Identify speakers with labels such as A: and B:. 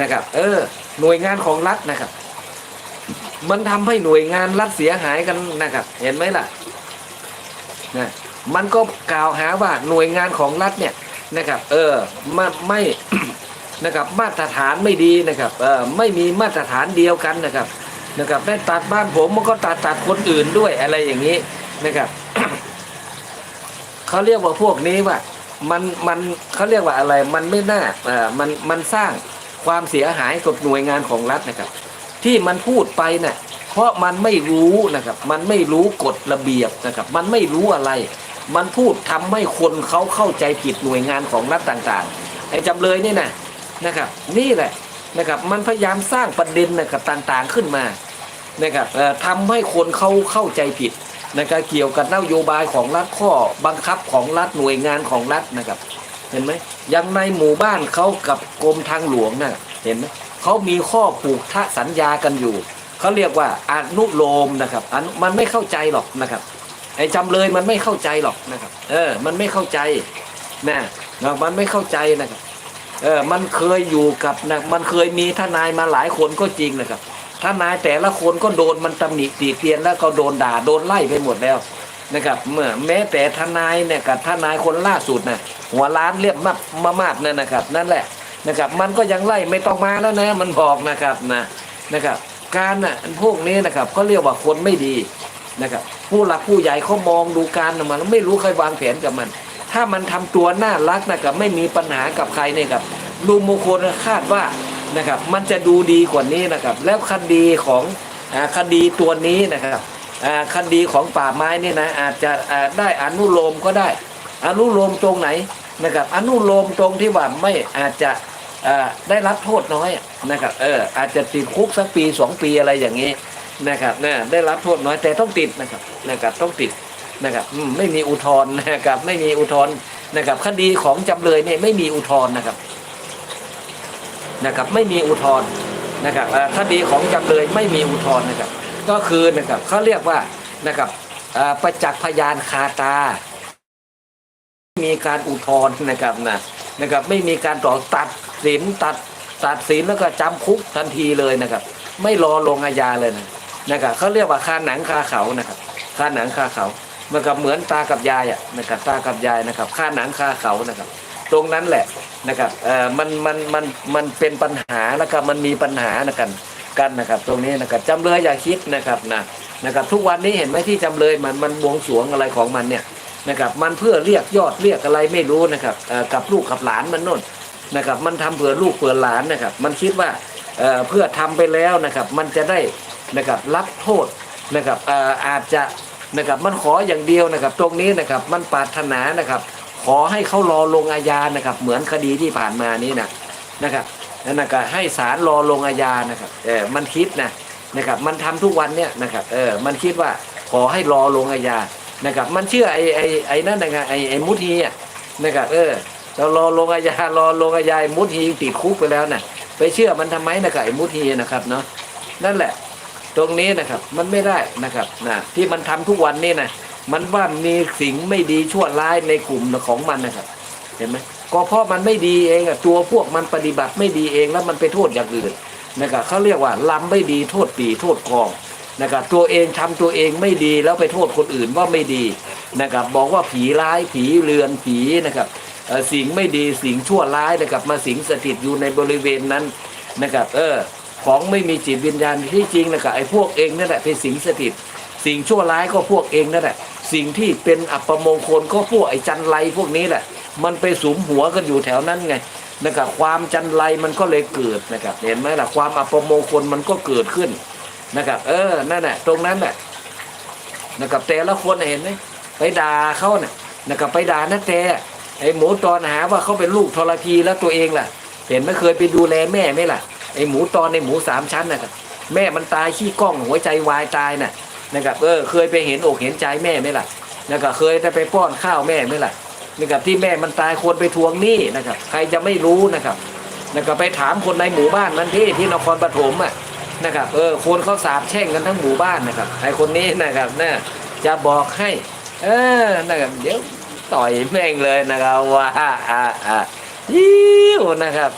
A: นะครับ เออ หน่วยงานของรัฐนะครับ มันทำให้หน่วยงานรัฐเสียหายกันนะครับ เห็นไหมล่ะนะมันก็กล่าวหาว่าหน่วยงานของรัฐเนี่ยนะครับ เออไม่ไม่นะครับมาตรฐานไม่ดีนะครับเออไม่มีมาตรฐานเดียวกันนะครับนะครับได้ตัดบ้านผมมันก็ตัดตัดคนอื่นด้วยอะไรอย่างนี้นะครับเขาเรียกว่าพวกนี้ว่ามันมันเขาเรียกว่าอะไรมันไม่น่าเออมันมันสร้าง ความเสียหายกับหน่วยงานของรัฐนะครับ ที่มันพูดไปน่ะเพราะมันไม่รู้นะครับ มันไม่รู้กฎระเบียบนะครับ มันไม่รู้อะไร มันพูดทำให้คนเขาเข้าใจผิดหน่วยงานของรัฐต่างๆไอ้จำเลยนี่นะนะครับ นี่แหละนะครับ มันพยายามสร้างประเด็นนะครับต่างๆขึ้นมานะครับทำให้คนเขาเข้าใจผิดนะครับเกี่ยวกับนโยบายของรัฐข้อบังคับของรัฐหน่วยงานของรัฐนะครับ เห็นไหมยังในหมู่บ้านเขากับกรมทางหลวงน่ะเห็นไหมเขามีข้อผูกทะสัญญากันอยู่เขาเรียกว่าอนุโลมนะครับอนุมันไม่เข้าใจหรอกนะครับไอ้จำเลยมันไม่เข้าใจหรอกนะครับ เออ มันไม่เข้าใจนะนะมันไม่เข้าใจนะครับ เออ มันเคยอยู่กับนะมันเคยมีทนายมาหลายคนก็จริงนะครับทนายแต่ละคนก็โดนมันตำหนิตีเตียนแล้วก็โดนด่าโดนไล่ไปหมดแล้ว นะครับเมื่อแม้แต่ทนายเนี่ยกับทนายคนล่าสุดนะหัวล้านเรียบมามามาดนั่นนะครับ นั่นแหละนะครับ มันก็ยังไล่ไม่ต้องมาแล้วนะมันบอกนะครับนะนะครับ การน่ะพวกนี้นะครับก็เรียกว่าคนไม่ดีนะครับ ผู้หลักผู้ใหญ่เขามองดูการมันไม่รู้ใครวางแผนกับมัน ถ้ามันทำตัวน่ารักนะครับไม่มีปัญหากับใครเนี่ยครับลุงมงคลคาดว่านะครับ มันจะดูดีกว่านี้นะครับ แล้วคดีของคดีตัวนี้นะครับ คดีของป่าไม้นี่นะอาจจะได้อนุโลมก็ได้ อนุโลมตรงไหนนะครับอนุโลมตรงที่ว่าไม่อาจจะได้รับโทษน้อยนะครับเอออาจจะติดคุกสักปีสองปีอะไรอย่างนี้นะครับเนี่ยได้รับโทษน้อยแต่ต้องติดนะครับนะครับต้องติดนะครับไม่มีอุทธรณ์นะครับไม่มีอุทธรณ์นะครับคดีของจำเลยเนี่ยไม่มีอุทธรณ์นะครับนะครับไม่มีอุทธรณ์นะครับคดีของจำเลยไม่มีอุทธรณ์นะครับ ก็คือนะครับเขาเรียกว่านะครับประจักษ์พยานคาตามีการอุทธรณ์นะครับนะนะครับไม่มีการต่อตัดสินตัดตัดสินแล้วก็จำคุกทันทีเลยนะครับ ไม่รอลงอาญาเลยนะนะครับเขาเรียกว่าคาหนังคาเขานะครับคาหนังคาเขาเหมันกับเหมือนตากับยายอะนะครับตากับยายนะครับคาหนังคาเขานะครับ ตรงนั้นแหละนะครับเออมันมันมันมันเป็นปัญหาแล้วก็มันมีปัญหานะกัน กันนะครับ ตรงนี้นะครับจำเลยอย่าคิดนะครับนะนะครับ ทุกวันนี้เห็นไหมที่จำเลยมันมันบวงสรวงอะไรของมันเนี่ยนะครับ มันเพื่อเรียกยอดเรียกอะไรไม่รู้นะครับกับลูกกับหลานมันน่นนะครับ มันทำเผื่อลูกเผื่อหลานนะครับ มันคิดว่าเพื่อทำไปแล้วนะครับ มันจะได้นะครับรับโทษนะครับเอ่ออาจจะนะครับมันขออย่างเดียวนะครับ ตรงนี้นะครับมันปรารถนานะครับ ขอให้เขารอลงอาญานะครับ เหมือนคดีที่ผ่านมานี้นะนะครับ นั่นก็ให้ศาลรอลงอาญานะครับเออมันคิดนะนะครับมันทำทุกวันเนี่ยนะครับเออมันคิดว่าขอให้รอลงอาญานะครับมันเชื่อไอ้ไอ้ไอ้นั่นนะครับไอ้ไอ้มุทีอะนะครับเออเรารอลงอาญารอลงอาญามุทีติดคุกไปแล้วนะไปเชื่อมันทำไมนะครับไอ้มุทีนะครับเนาะนั่นแหละตรงนี้นะครับมันไม่ได้นะครับนะที่มันทำทุกวันนี่นะมันว่ามีสิ่งไม่ดีชั่วร้ายในกลุ่มของมันนะครับ เห็นไหม ก็เพราะมันไม่ดีเองอะตัวพวกมันปฏิบัติไม่ดีเองแล้วมันไปโทษอย่างอื่นนะครับเขาเรียกว่าลำไม่ดีโทษปีโทษกองนะครับตัวเองทำตัวเองไม่ดีแล้วไปโทษคนอื่นว่าไม่ดีนะครับบอกว่าผีร้ายผีเรือนผีนะครับสิ่งไม่ดีสิ่งชั่วร้ายนะครับมาสิงสถิตอยู่ในบริเวณนั้นนะครับเออของไม่มีจิตวิญญาณที่จริงนะครับไอ้พวกเองนั่นแหละเป็นสิงสถิต สิ่งชั่วร้ายก็พวกเองนั่นแหละสิ่งที่เป็นอัปมงคลก็พวกไอ้จันไรพวกนี้แหละ มันไปสุมหัวกันอยู่แถวนั้นไงนะครับความจันไรมันก็เลยเกิดนะครับเห็นไหมล่ะความอัปมงคลมันก็เกิดขึ้นนะครับ เออนั่นแหละตรงนั้นแหละนะครับแต่ละคนเห็นไหมไปด่าเขาเนี่ยนะครับไปด่านาแต่ไอ้หมูตอนหาว่าเขาเป็นลูกทรพีแล้วตัวเองล่ะ เห็นไหมเคยไปดูแลแม่ไหมล่ะไอ้หมูตอนในหมูสามชั้นนะครับแม่มันตายขี้กล้องหัวใจวายตายน่ะนะครับเออเคยไปเห็นอกเห็นใจแม่ไหมล่ะนะครับเคยได้ไปป้อนข้าวแม่ไหมล่ะ นะครับที่แม่มันตายควรไปทวงหนี้นะครับ ใครจะไม่รู้นะครับนะครับไปถามคนในหมู่บ้านนั้นที่ที่นครปฐมอะนะครับเออคนเขาสาบแช่งกันทั้งหมู่บ้านนะครับไอคนนี้นะครับน่ะจะบอกให้ เออนะครับเดี๋ยวต่อยแม่งเลยนะครับว่าอ่าอ่ายิ้วนะครับ